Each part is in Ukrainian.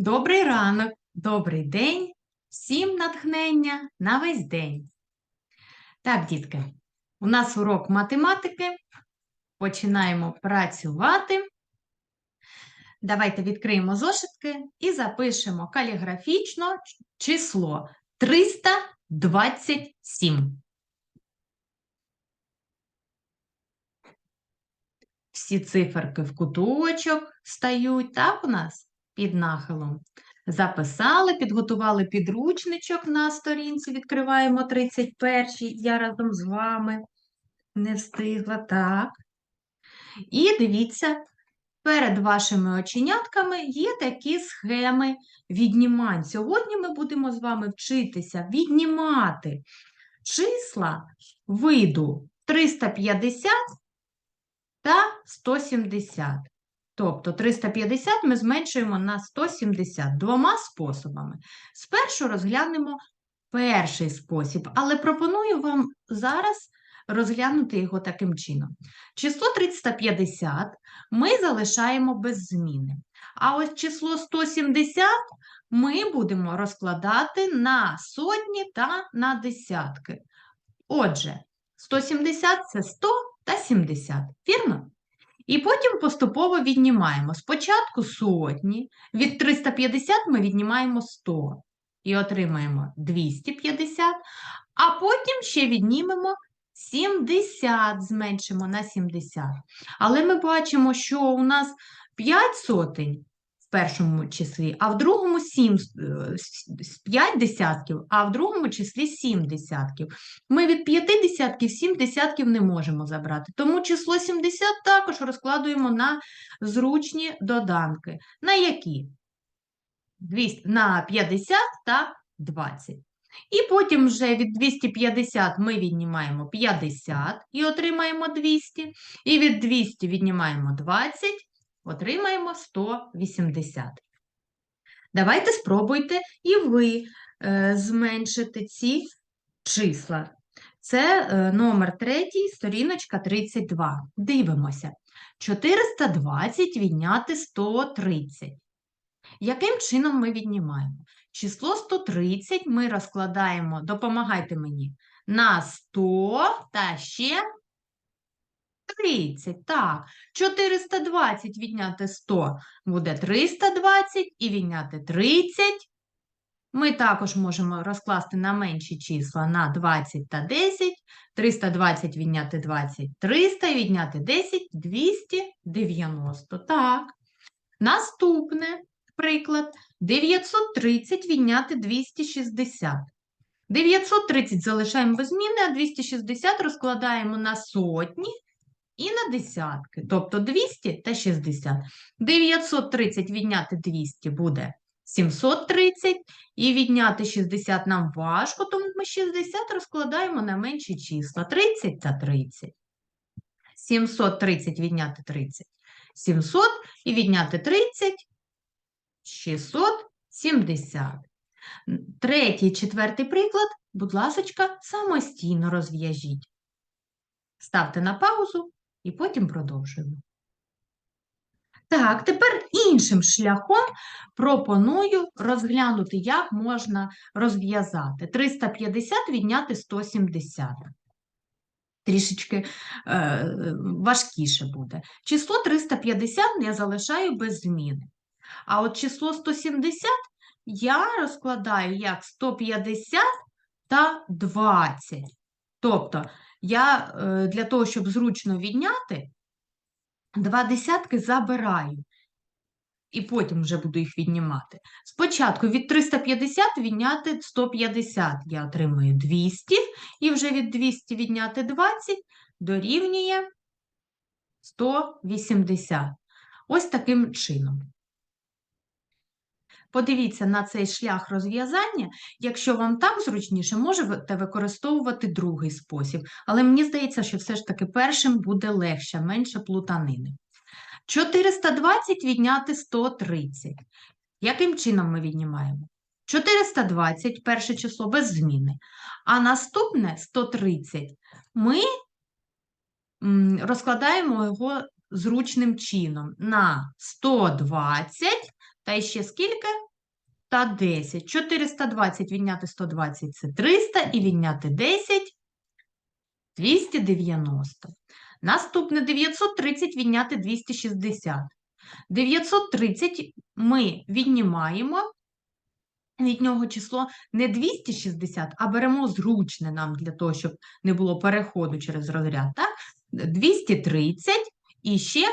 Добрий ранок, добрий день, всім натхнення на весь день. Так, дітки, у нас урок математики. Починаємо працювати. Давайте відкриємо зошитки і запишемо каліграфічно число 327. Всі циферки в куточок стають, так у нас? Під нахилом. Записали, підготували підручничок на сторінці, відкриваємо 31 я разом з вами не встигла, так. І дивіться, перед вашими оченятками є такі схеми віднімань. Сьогодні ми будемо з вами вчитися віднімати числа виду 350 та 170. Тобто 350 ми зменшуємо на 170 двома способами. Спершу розглянемо перший спосіб, але пропоную вам зараз розглянути його таким чином. Число 350 ми залишаємо без зміни. А ось число 170 ми будемо розкладати на сотні та на десятки. Отже, 170 це 100 та 70, вірно? І потім поступово віднімаємо. Спочатку сотні, від 350 ми віднімаємо 100 і отримаємо 250, а потім ще віднімемо 70, зменшимо на 70. Але ми бачимо, що у нас 5 сотень в першому числі, а в другому 7, 5 десятків, а в другому числі 7 десятків. Ми від 5 десятків 7 десятків не можемо забрати. Тому число 70 також розкладуємо на зручні доданки. На які? 200, на 50 та 20. І потім вже від 250 ми віднімаємо 50 і отримаємо 200. І від 200 віднімаємо 20, отримаємо 180. Давайте спробуйте і ви е, зменшити ці числа. Це е, номер третій, сторіночка 32. Дивимося. 420 відняти 130. Яким чином ми віднімаємо? Число 130 ми розкладаємо, допомагайте мені, на 100 та ще 30. Так, 420 відняти 100 буде 320 і відняти 30. Ми також можемо розкласти на менші числа на 20 та 10. 320 відняти 20 300 і відняти 10 290. Так. Наступне приклад 930 відняти 260. 930 залишаємо без зміни, а 260 розкладаємо на сотні і на десятки, тобто 200 та 60. 930 відняти 200 буде 730, і відняти 60 нам важко, тому ми 60 розкладаємо на менші числа 30 та 30. 730 відняти 30 700 і відняти 30 670. Третій, четвертий приклад, будь ласочка, самостійно розв'яжіть. Ставте на паузу і потім продовжуємо. Так, тепер іншим шляхом пропоную розглянути, як можна розв'язати. 350 відняти 170. Трішечки е, важкіше буде. Число 350 я залишаю без зміни. А от число 170 я розкладаю як 150 та 20. Тобто, я е, для того, щоб зручно відняти, два десятки забираю. І потім вже буду їх віднімати. Спочатку від 350 відняти 150, я отримую 200, і вже від 200 відняти 20 дорівнює 180. Ось таким чином. Подивіться на цей шлях розв'язання. Якщо вам так зручніше, можете використовувати другий спосіб. Але мені здається, що все ж таки першим буде легше, менше плутанини. 420 відняти 130. Яким чином ми віднімаємо? 420 перше число без зміни. А наступне 130 ми розкладаємо його зручним чином на 120 та ще скільки? 310. 420 відняти 120 – це 300, і відняти 10 – 290. Наступне 930 відняти 260. 930 ми віднімаємо від нього число не 260, а беремо зручне нам для того, щоб не було переходу через розряд. Так? 230 і ще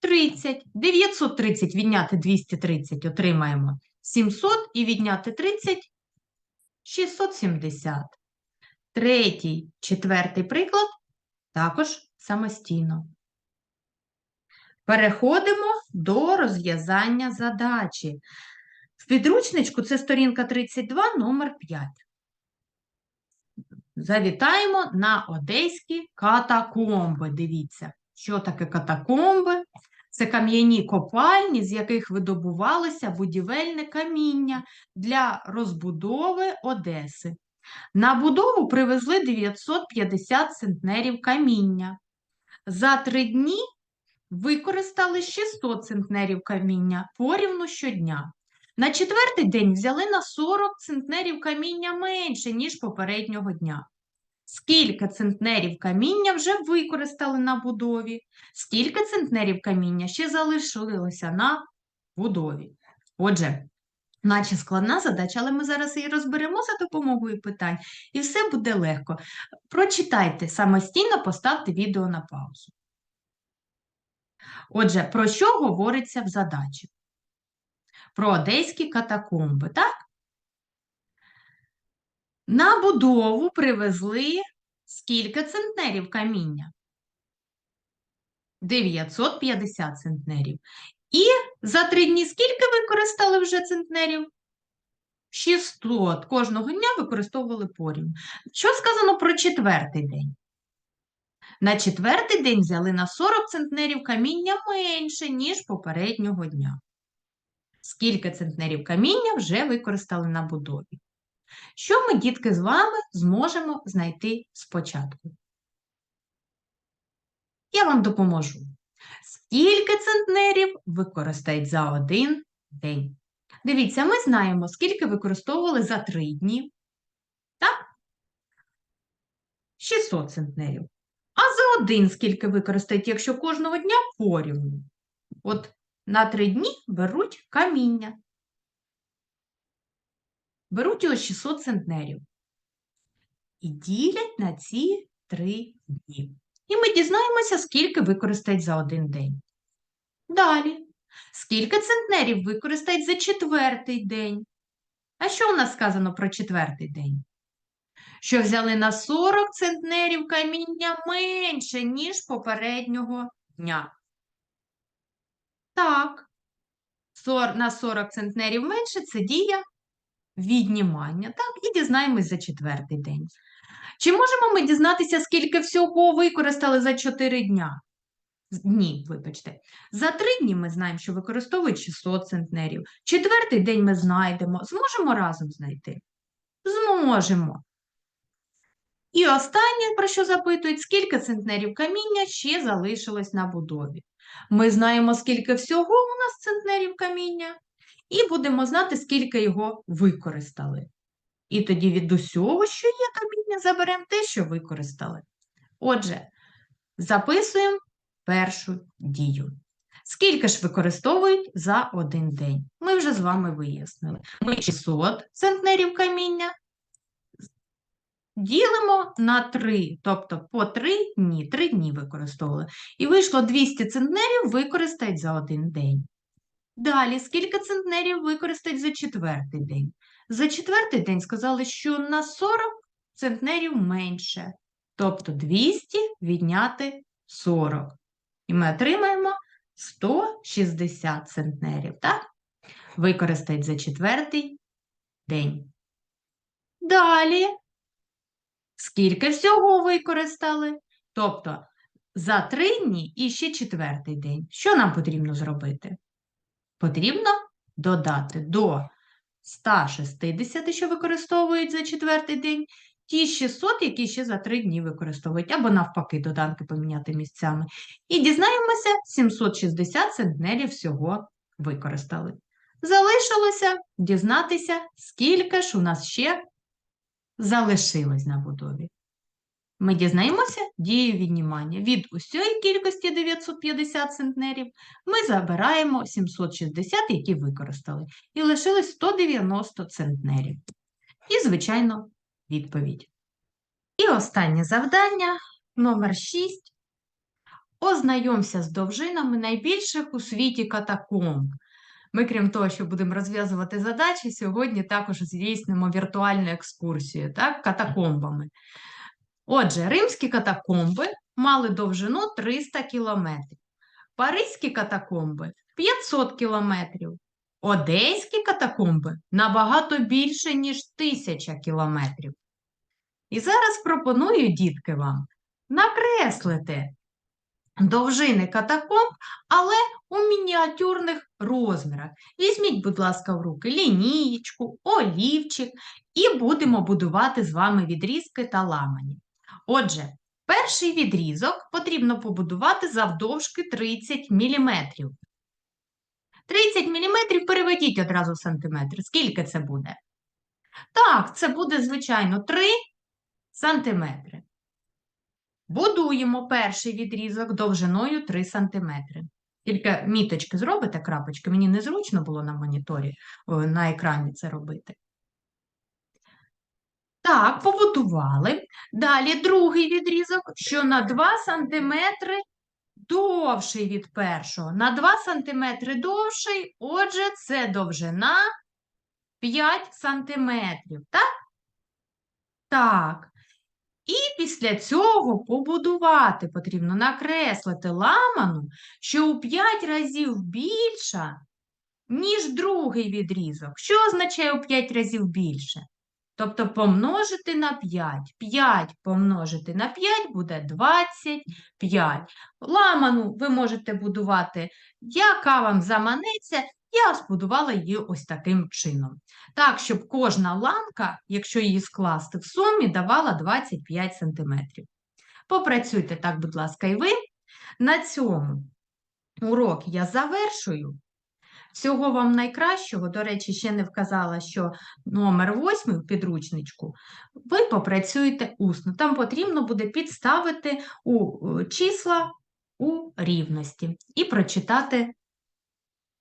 30. 930 відняти 230 отримаємо 700 і відняти 30 – 670. Третій, четвертий приклад також самостійно. Переходимо до розв'язання задачі. В підручничку це сторінка 32, номер 5. Завітаємо на одеські катакомби. Дивіться, що таке катакомби? Це кам'яні копальні, з яких видобувалося будівельне каміння для розбудови Одеси. На будову привезли 950 центнерів каміння. За три дні використали 600 центнерів каміння порівну щодня. На четвертий день взяли на 40 центнерів каміння менше, ніж попереднього дня. Скільки центнерів каміння вже використали на будові? Скільки центнерів каміння ще залишилося на будові? Отже, наче складна задача, але ми зараз її розберемо за допомогою питань, і все буде легко. Прочитайте самостійно, поставте відео на паузу. Отже, про що говориться в задачі? Про одеські катакомби, так? На будову привезли скільки центнерів каміння? 950 центнерів. І за три дні скільки використали вже центнерів? 600. Кожного дня використовували порівну. Що сказано про четвертий день? На четвертий день взяли на 40 центнерів каміння менше, ніж попереднього дня. Скільки центнерів каміння вже використали на будові? Що ми, дітки, з вами зможемо знайти спочатку? Я вам допоможу. Скільки центнерів використають за один день? Дивіться, ми знаємо, скільки використовували за три дні. Так? 600 центнерів. А за один скільки використають, якщо кожного дня порівну? От на три дні беруть каміння. Беруть його 600 центнерів і ділять на ці три дні. І ми дізнаємося, скільки використають за один день. Далі. Скільки центнерів використають за четвертий день? А що у нас сказано про четвертий день? Що взяли на 40 центнерів каміння менше, ніж попереднього дня. Так, на 40 центнерів менше це дія віднімання. Так, і дізнаємось за четвертий день. Чи можемо ми дізнатися, скільки всього використали за 4 дня? Дні, вибачте. За 3 дні ми знаємо, що використовують 600 центнерів. Четвертий день ми знайдемо. Зможемо разом знайти? Зможемо. І останнє, про що запитують, скільки центнерів каміння ще залишилось на будові. Ми знаємо, скільки всього у нас центнерів каміння, і будемо знати, скільки його використали. І тоді від усього, що є каміння, заберемо те, що використали. Отже, записуємо першу дію. Скільки ж використовують за один день? Ми вже з вами вияснили. Ми 600 центнерів каміння ділимо на 3, тобто по 3 дні, 3 дні використовували. І вийшло 200 центнерів використають за один день. Далі, скільки центнерів використають за четвертий день? За четвертий день сказали, що на 40 центнерів менше. Тобто 200 відняти 40. І ми отримаємо 160 центнерів, так? Використають за четвертий день. Далі, скільки всього використали? Тобто за три дні і ще четвертий день. Що нам потрібно зробити? Потрібно додати до 160, що використовують за четвертий день, ті 600, які ще за 3 дні використовують, або навпаки, доданки поміняти місцями. І дізнаємося, 760 центнерів всього використали. Залишилося дізнатися, скільки ж у нас ще залишилось на будові. Ми дізнаємося дію віднімання. Від усієї кількості 950 центнерів ми забираємо 760, які використали, і лишилось 190 центнерів. І, звичайно, відповідь. І останнє завдання, номер 6. Ознайомся з довжинами найбільших у світі катакомб. Ми, крім того, що будемо розв'язувати задачі, сьогодні також здійснимо віртуальну екскурсію так, катакомбами. Отже, римські катакомби мали довжину 300 кілометрів, паризькі катакомби 500 кілометрів, одеські катакомби набагато більше, ніж 1000 кілометрів. І зараз пропоную, дітки, вам накреслити довжини катакомб, але у мініатюрних розмірах. Візьміть, будь ласка, в руки лінієчку, олівчик і будемо будувати з вами відрізки та ламані. Отже, перший відрізок потрібно побудувати завдовжки 30 мм. 30 мм переведіть одразу в сантиметри. Скільки це буде? Так, це буде, звичайно, 3 сантиметри. Будуємо перший відрізок довжиною 3 см. Тільки міточки зробите крапочки, мені незручно було на моніторі на екрані це робити. Так, побудували. Далі другий відрізок, що на 2 см довший від першого. На 2 см довший, отже, це довжина 5 см. Так? Так. І після цього побудувати потрібно накреслити ламану, що у 5 разів більша, ніж другий відрізок. Що означає у 5 разів більше? Тобто помножити на 5. 5 помножити на 5 буде 25. Ламану ви можете будувати, яка вам заманеться. Я збудувала її ось таким чином. Так, щоб кожна ламка, якщо її скласти в сумі, давала 25 см. Попрацюйте так, будь ласка, і ви. На цьому урок я завершую. Всього вам найкращого. До речі, ще не вказала, що номер 8 в підручничку ви попрацюєте усно. Там потрібно буде підставити у е, числа у рівності і прочитати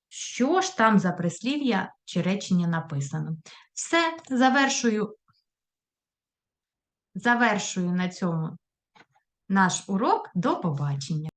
що ж там за прислів'я чи речення написано. Все, завершую, завершую на цьому наш урок. До побачення.